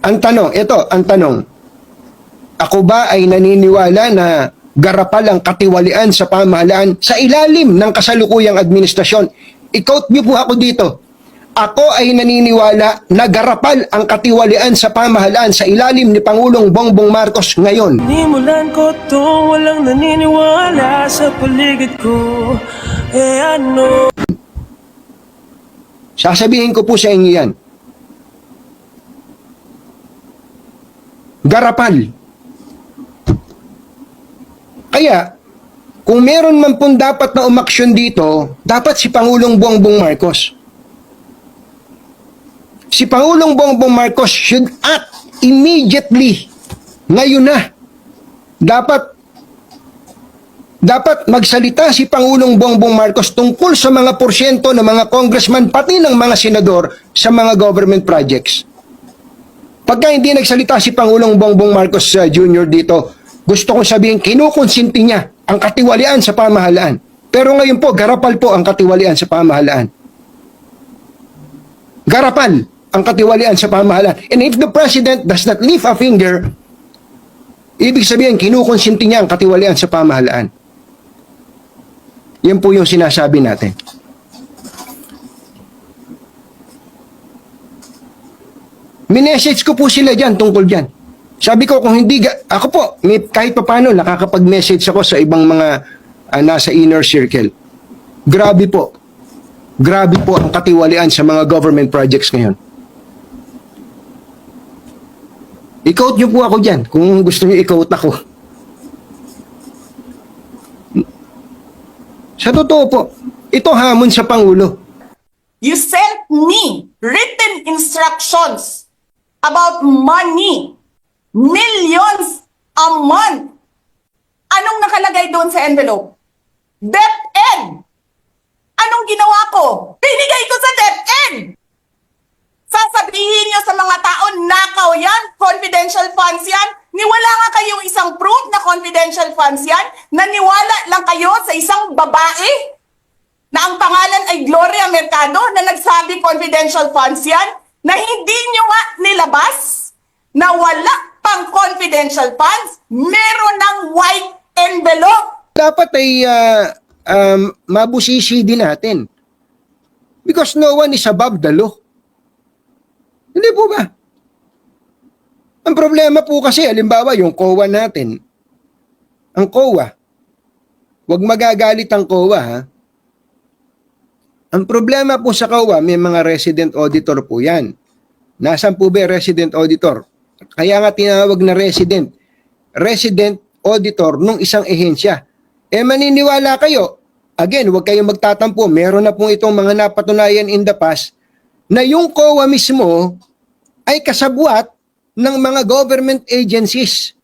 Ang tanong, ito, ang tanong. Ako ba ay naniniwala na garapal ang katiwalian sa pamahalaan sa ilalim ng kasalukuyang administrasyon? I-quote niyo po ako dito. Ako ay naniniwala na garapal ang katiwalian sa pamahalaan sa ilalim ni Pangulong Bongbong Marcos ngayon. Nimulan ko to, walang naniniwala sa paligid ko Eh ano Sasabihin ko po sa inyo yan. Garapal. Kaya, kung meron man pong dapat na umaksyon dito, dapat si Pangulong Bongbong Marcos. Si Pangulong Bongbong Marcos should act immediately. Ngayon na. Dapat dapat magsalita si Pangulong Bongbong Marcos tungkol sa mga porsyento ng mga congressman pati ng mga senador sa mga government projects. Pagka hindi nagsalita si Pangulong Bongbong Marcos uh, Jr. dito, gusto kong sabihin, kinukonsinti niya ang katiwalian sa pamahalaan. Pero ngayon po, garapal po ang katiwalian sa pamahalaan. Garapal ang katiwalian sa pamahalaan. And if the President does not lift a finger, ibig sabihin, kinukonsinti niya ang katiwalian sa pamahalaan. Yan po yung sinasabi natin. Minessage ko po sila dyan tungkol dyan. Sabi ko kung hindi, ako po, may, kahit pa paano, nakakapag-message ako sa ibang mga ah, nasa inner circle. Grabe po. Grabe po ang katiwalian sa mga government projects ngayon. I-quote niyo po ako dyan kung gusto niyo i-quote ako. Sa totoo po, ito hamon sa Pangulo. You sent me written instructions about money. Millions a month. Anong nakalagay doon sa envelope? DepEd. Anong ginawa ko? Binigay ko sa DepEd. Sasabihin niyo sa mga tao, nakaw yan, confidential funds yan. Niwala nga kayong isang proof na confidential funds yan. Naniwala lang kayo sa isang babae na ang pangalan ay Gloria Mercado na nagsabi confidential funds yan, na hindi nyo nga nilabas, na wala pang confidential funds, meron ng white envelope. dapat ay ah, um, mabusisi din natin. Because no one is above the law. Hindi po ba? Ang problema po kasi, alimbawa, yung COA natin, ang COA, wag magagalit ang COA, ha? Ang problema po sa COA, may mga resident auditor po yan. Nasaan po ba resident auditor? Kaya nga tinawag na resident. Resident auditor nung isang ehensya. Eh maniniwala kayo, again, huwag kayong magtatampo, meron na pong itong mga napatunayan in the past na yung COA mismo ay kasabwat ng mga government agencies.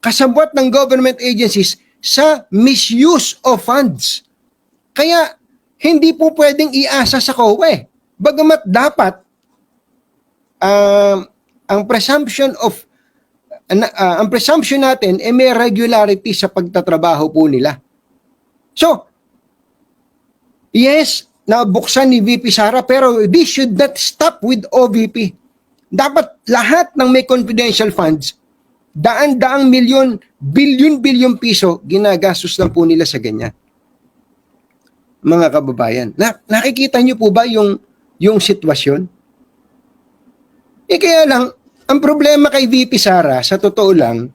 Kasabwat ng government agencies sa misuse of funds. Kaya hindi po pwedeng iasa sa COA eh. Bagamat dapat um, ang presumption of ah, ang presumption natin ay may regularity sa pagtatrabaho po nila. So, yes, nabuksan ni VP Sara pero this should not stop with OVP. Dapat lahat ng may confidential funds, daan-daang milyon, bilyon-bilyon piso, ginagastos lang po nila sa ganyan. Mga kababayan, na, nakikita niyo po ba yung, yung sitwasyon? Eh kaya lang, ang problema kay VP Sara, sa totoo lang,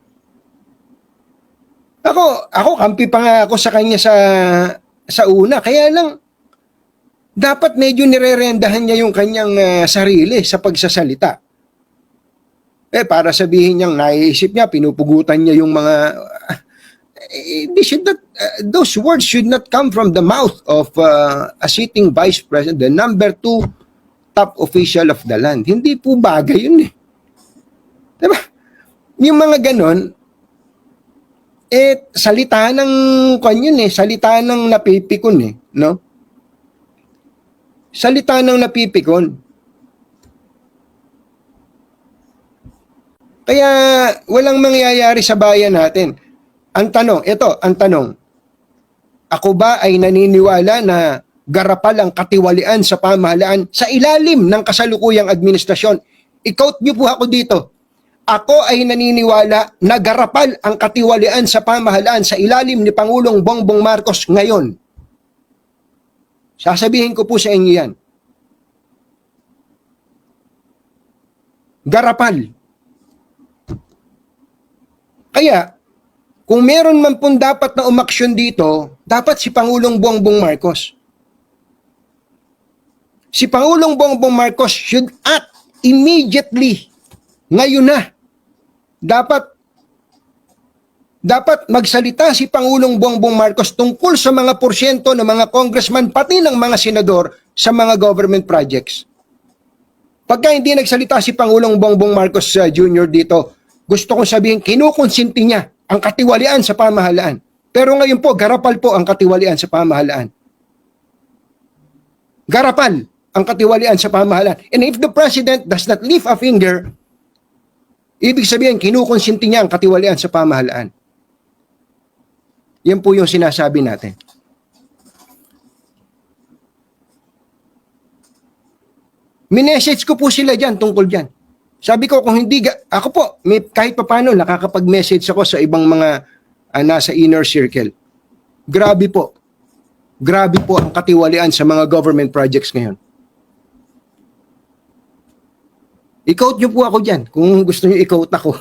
ako, ako, kampi pa nga ako sa kanya sa, sa una. Kaya lang, dapat medyo nirerendahan niya yung kanyang ah, sarili sa pagsasalita. Eh, para sabihin niyang naiisip niya, pinupugutan niya yung mga... they should not, ah, those words should not come from the mouth of ah, a sitting vice president, the number two top official of the land. Hindi po bagay yun eh. Diba? Yung mga ganon, eh, salita ng kwan yun eh, salita ng napipikon eh, no? Salita ng napipikon. Kaya walang mangyayari sa bayan natin. Ang tanong, ito, ang tanong, ako ba ay naniniwala na garapal ang katiwalian sa pamahalaan sa ilalim ng kasalukuyang administrasyon? I-quote niyo po ako dito. Ako ay naniniwala na garapal ang katiwalian sa pamahalaan sa ilalim ni Pangulong Bongbong Marcos ngayon. Sasabihin ko po sa inyo yan. Garapal. Kaya, kung meron man pong dapat na umaksyon dito, dapat si Pangulong Bongbong Marcos. Si Pangulong Bongbong Marcos should act immediately. Ngayon na. Dapat dapat magsalita si Pangulong Bongbong Marcos tungkol sa mga porsyento ng mga congressman pati ng mga senador sa mga government projects. Pagka hindi nagsalita si Pangulong Bongbong Marcos uh, Jr. dito, gusto kong sabihin, kinukonsinti niya ang katiwalian sa pamahalaan. Pero ngayon po, garapal po ang katiwalian sa pamahalaan. Garapal ang katiwalian sa pamahalaan. And if the President does not lift a finger, ibig sabihin, kinukonsinti niya ang katiwalian sa pamahalaan. Yan po yung sinasabi natin. Minessage ko po sila dyan tungkol dyan. Sabi ko kung hindi, ako po, may, kahit pa paano, nakakapag-message ako sa ibang mga ah, nasa inner circle. Grabe po. Grabe po ang katiwalian sa mga government projects ngayon. I-quote nyo po ako dyan kung gusto nyo i-quote ako.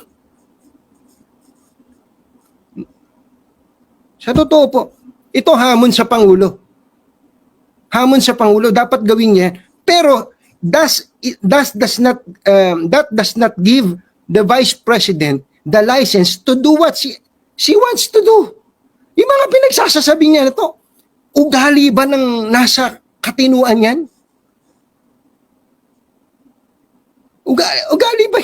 Sa totoo po, ito hamon sa Pangulo. Hamon sa Pangulo, dapat gawin niya. Pero does, does, does not, um, that does not give the Vice President the license to do what she, she wants to do. Yung mga pinagsasasabi niya na to, ugali ba ng nasa katinuan yan? Ugali, ugali ba?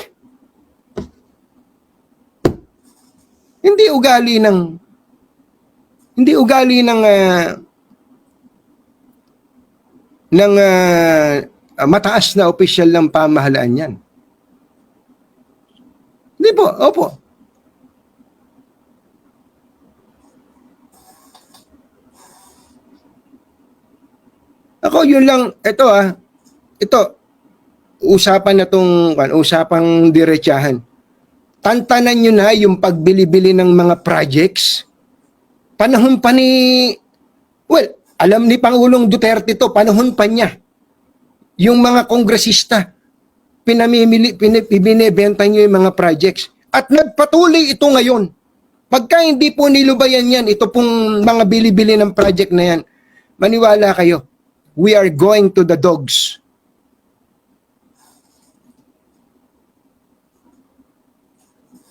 Hindi ugali ng hindi ugali ng ah, ng ah, ah, mataas na opisyal ng pamahalaan yan. Hindi po, opo. Ako yun lang, ito ah, ito, usapan na tong, usapang diretsahan. Tantanan nyo na yung pagbili-bili ng mga projects. Panahon pa ni, well, alam ni Pangulong Duterte to, panahon pa niya. Yung mga kongresista, pinamimili, pin- binibenta nyo yung mga projects. At nagpatuloy ito ngayon. Pagka hindi po nilubayan yan, ito pong mga bili-bili ng project na yan, maniwala kayo, we are going to the dogs.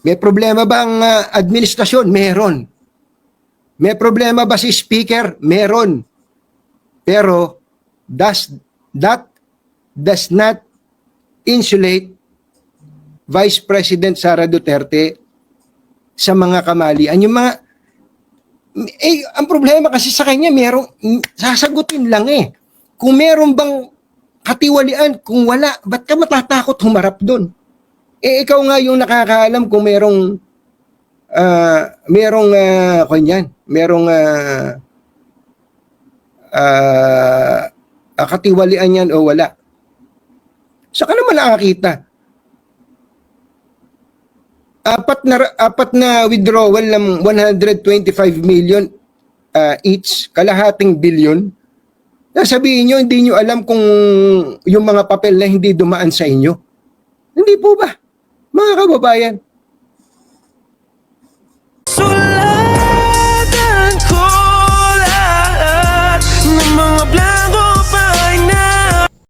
May problema ba ang ah, administrasyon? Meron. May problema ba si speaker? Meron. Pero does that does not insulate Vice President Sara Duterte sa mga kamalian. Yung mga eh, ang problema kasi sa kanya, merong, sasagutin lang eh. Kung meron bang katiwalian, kung wala, ba't ka matatakot humarap doon? Eh, ikaw nga yung nakakaalam kung merong, ah, merong, uh, kanyan, merong, ah, ah, ah, katiwalian yan o wala. Saan ka naman nakakita? Apat na, apat na withdrawal ng 125 million uh, each, kalahating billion. Sabihin nyo, hindi nyo alam kung yung mga papel na hindi dumaan sa inyo. Hindi po ba? Mga kababayan, Sulat ang kulat ng mga black